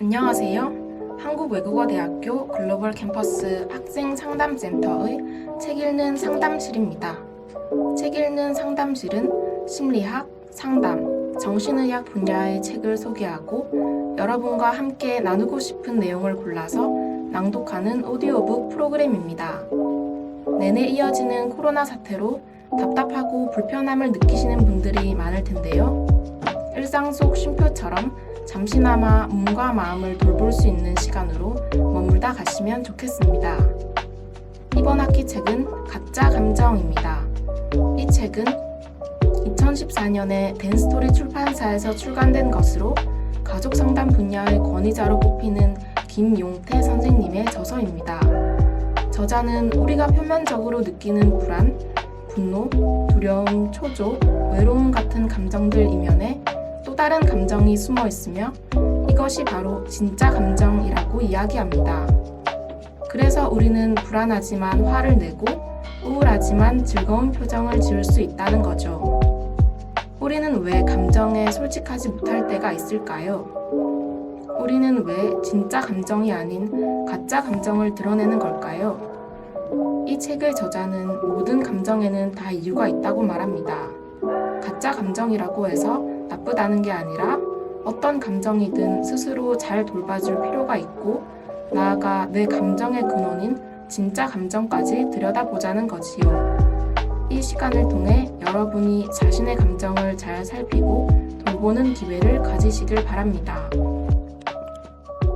안녕하세요. 한국외국어대학교 글로벌 캠퍼스 학생 상담센터의 책 읽는 상담실입니다. 책 읽는 상담실은 심리학, 상담, 정신의학 분야의 책을 소개하고 여러분과 함께 나누고 싶은 내용을 골라서 낭독하는 오디오북 프로그램입니다. 내내 이어지는 코로나 사태로 답답하고 불편함을 느끼시는 분들이 많을 텐데요. 일상 속 쉼표처럼 잠시나마 몸과 마음을 돌볼 수 있는 시간으로 머물다 가시면 좋겠습니다. 이번 학기 책은 가짜 감정입니다. 이 책은 2014년에 댄스토리 출판사에서 출간된 것으로 가족 상담 분야의 권위자로 꼽히는 김용태 선생님의 저서입니다. 저자는 우리가 표면적으로 느끼는 불안, 분노, 두려움, 초조, 외로움 같은 감정들 이면에 또 다른 감정이 숨어 있으며 이것이 바로 진짜 감정이라고 이야기합니다. 그래서 우리는 불안하지만 화를 내고 우울하지만 즐거운 표정을 지을 수 있다는 거죠. 우리는 왜 감정에 솔직하지 못할 때가 있을까요? 우리는 왜 진짜 감정이 아닌 가짜 감정을 드러내는 걸까요? 이 책의 저자는 모든 감정에는 다 이유가 있다고 말합니다. 가짜 감정이라고 해서 나쁘다는 게 아니라 어떤 감정이든 스스로 잘 돌봐줄 필요가 있고 나아가 내 감정의 근원인 진짜 감정까지 들여다보자는 거지요. 이 시간을 통해 여러분이 자신의 감정을 잘 살피고 돌보는 기회를 가지시길 바랍니다.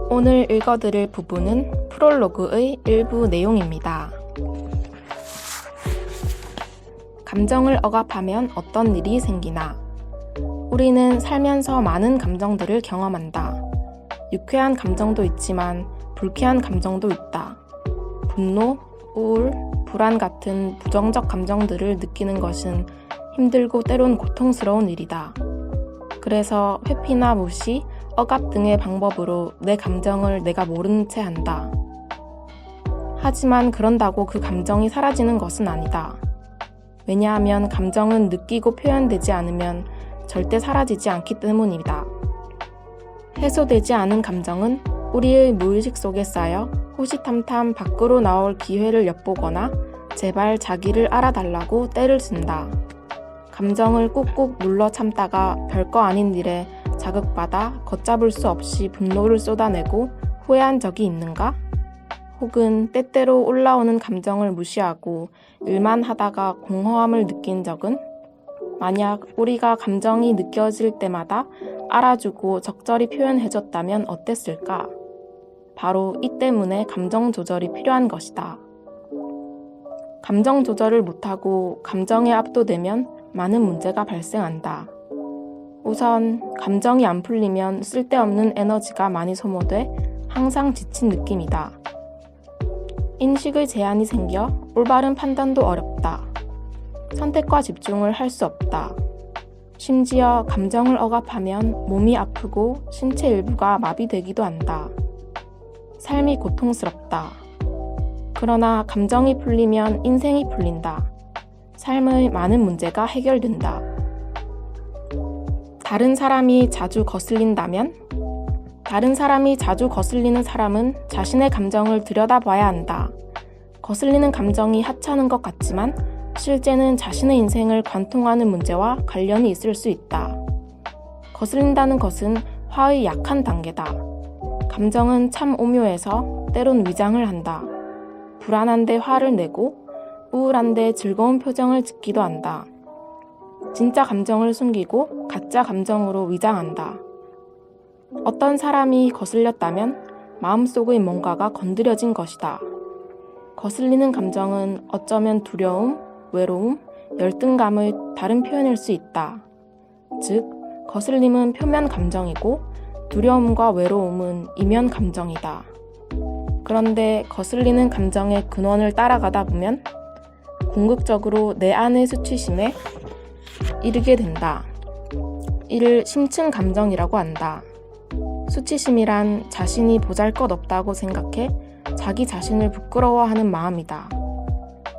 오늘 읽어드릴 부분은 프롤로그의 일부 내용입니다. 감정을 억압하면 어떤 일이 생기나? 우리는 살면서 많은 감정들을 경험한다. 유쾌한 감정도 있지만 불쾌한 감정도 있다. 분노, 우울, 불안 같은 부정적 감정들을 느끼는 것은 힘들고 때론 고통스러운 일이다. 그래서 회피나 무시, 억압 등의 방법으로 내 감정을 내가 모르는 채 한다. 하지만 그런다고 그 감정이 사라지는 것은 아니다. 왜냐하면 감정은 느끼고 표현되지 않으면 절대 사라지지 않기 때문이다. 해소되지 않은 감정은 우리의 무의식 속에 쌓여 호시탐탐 밖으로 나올 기회를 엿보거나 제발 자기를 알아달라고 떼를 쓴다. 감정을 꾹꾹 눌러 참다가 별거 아닌 일에 자극받아 걷잡을 수 없이 분노를 쏟아내고 후회한 적이 있는가? 혹은 때때로 올라오는 감정을 무시하고 일만 하다가 공허함을 느낀 적은? 만약 우리가 감정이 느껴질 때마다 알아주고 적절히 표현해줬다면 어땠을까? 바로 이 때문에 감정 조절이 필요한 것이다. 감정 조절을 못하고 감정에 압도되면 많은 문제가 발생한다. 우선, 감정이 안 풀리면 쓸데없는 에너지가 많이 소모돼 항상 지친 느낌이다. 인식의 제한이 생겨 올바른 판단도 어렵다. 선택과 집중을 할 수 없다. 심지어 감정을 억압하면 몸이 아프고 신체 일부가 마비되기도 한다. 삶이 고통스럽다. 그러나 감정이 풀리면 인생이 풀린다. 삶의 많은 문제가 해결된다. 다른 사람이 자주 거슬린다면? 다른 사람이 자주 거슬리는 사람은 자신의 감정을 들여다봐야 한다. 거슬리는 감정이 하찮은 것 같지만 실제는 자신의 인생을 관통하는 문제와 관련이 있을 수 있다. 거슬린다는 것은 화의 약한 단계다. 감정은 참 오묘해서 때론 위장을 한다. 불안한데 화를 내고 우울한데 즐거운 표정을 짓기도 한다. 진짜 감정을 숨기고 가짜 감정으로 위장한다. 어떤 사람이 거슬렸다면 마음속의 뭔가가 건드려진 것이다. 거슬리는 감정은 어쩌면 두려움, 외로움, 열등감의 다른 표현일 수 있다. 즉, 거슬림은 표면 감정이고 두려움과 외로움은 이면 감정이다. 그런데 거슬리는 감정의 근원을 따라가다 보면 궁극적으로 내 안의 수치심에 이르게 된다. 이를 심층 감정이라고 한다. 수치심이란 자신이 보잘 것 없다고 생각해 자기 자신을 부끄러워하는 마음이다.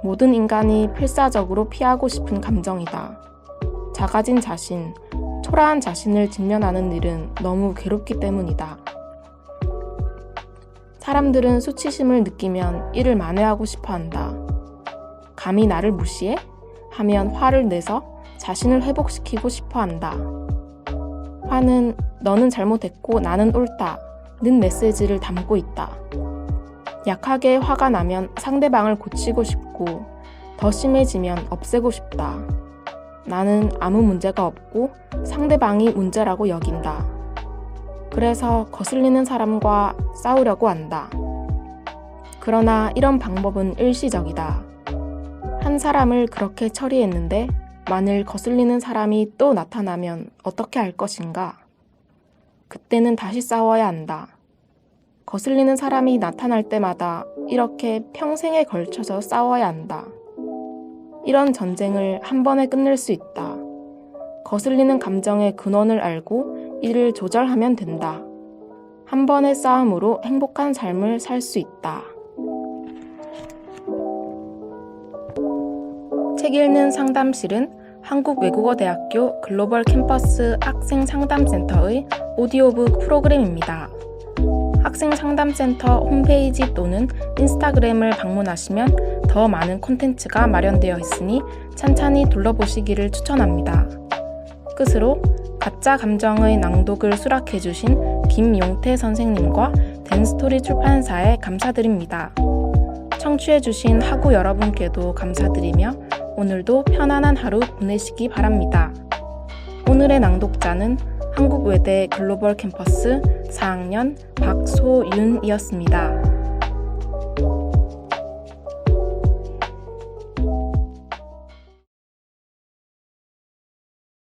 모든 인간이 필사적으로 피하고 싶은 감정이다. 작아진 자신, 초라한 자신을 직면하는 일은 너무 괴롭기 때문이다. 사람들은 수치심을 느끼면 이를 만회하고 싶어 한다. 감히 나를 무시해? 하면 화를 내서 자신을 회복시키고 싶어 한다. 화는 너는 잘못했고 나는 옳다. 는 메시지를 담고 있다. 약하게 화가 나면 상대방을 고치고 싶고 더 심해지면 없애고 싶다. 나는 아무 문제가 없고 상대방이 문제라고 여긴다. 그래서 거슬리는 사람과 싸우려고 한다. 그러나 이런 방법은 일시적이다. 한 사람을 그렇게 처리했는데 만일 거슬리는 사람이 또 나타나면 어떻게 할 것인가? 그때는 다시 싸워야 한다. 거슬리는 사람이 나타날 때마다 이렇게 평생에 걸쳐서 싸워야 한다. 이런 전쟁을 한 번에 끝낼 수 있다. 거슬리는 감정의 근원을 알고 이를 조절하면 된다. 한 번의 싸움으로 행복한 삶을 살 수 있다. 책 읽는 상담실은 한국외국어대학교 글로벌 캠퍼스 학생 상담센터의 오디오북 프로그램입니다. 학생 상담센터 홈페이지 또는 인스타그램을 방문하시면 더 많은 콘텐츠가 마련되어 있으니 찬찬히 둘러보시기를 추천합니다. 끝으로 가짜 감정의 낭독을 수락해주신 김용태 선생님과 댄스토리 출판사에 감사드립니다. 청취해주신 학우 여러분께도 감사드리며 오늘도 편안한 하루 보내시기 바랍니다. 오늘의 낭독자는 한국외대 글로벌 캠퍼스 4학년 박소윤이었습니다.